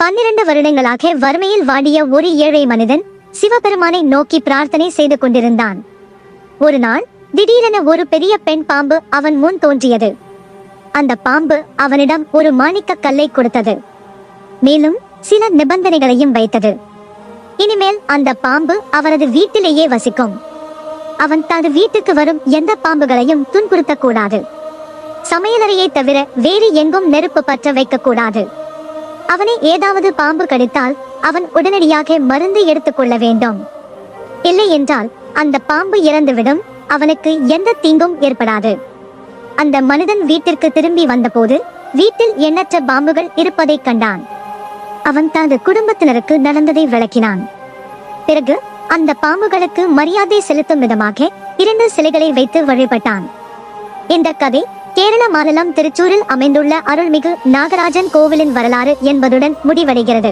பன்னிரண்டு வருடங்களாக வறுமையில் வாடிய ஒரு ஏழை மனிதன் சிவபெருமானை நோக்கி பிரார்த்தனை செய்து கொண்டிருந்தான். ஒரு நாள் திடீரென ஒரு பெரிய பெண் பாம்பு அவன் முன் தோன்றியது. அந்த பாம்பு அவனிடம் ஒரு மாணிக்கக் கல்லை கொடுத்தது. மேலும் சில நிபந்தனைகளையும் வைத்தது. இனிமேல் அந்த பாம்பு அவரது வீட்டிலேயே வசிக்கும். அவன் தனது வீட்டுக்கு வரும் எந்த பாம்புகளையும் துன்புறுத்தக் கூடாது சமையலறையை தவிர வேறு எங்கும் நெருப்பு பற்ற வைக்க கூடாது அவனை ஏதாவது பாம்பு கடித்தால் அவன் உடனடியாக மருந்து எடுத்துக்கொள்ள வேண்டும். இல்லை என்றால் அந்த பாம்பு இறந்துவிடும் அவனுக்கு எந்த தீங்கும் ஏற்படாது. அந்த மனிதன் வீட்டிற்கு திரும்பி வந்தபோது வீட்டில் எண்ணற்ற பாம்புகள் இருப்பதைக் கண்டான். அவன் தனது குடும்பத்தினருக்கு நடந்ததை விளக்கினான். பிறகு அந்த பாம்புகளுக்கு மரியாதை செலுத்தும் விதமாக இரண்டு சிலைகளை வைத்து வழிபட்டான். இந்த கதை கேரள மாநிலம் திருச்சூரில் அமைந்துள்ள அருள்மிகு நாகராஜன் கோவிலின் வரலாறு என்பதுடன் முடிவடைகிறது.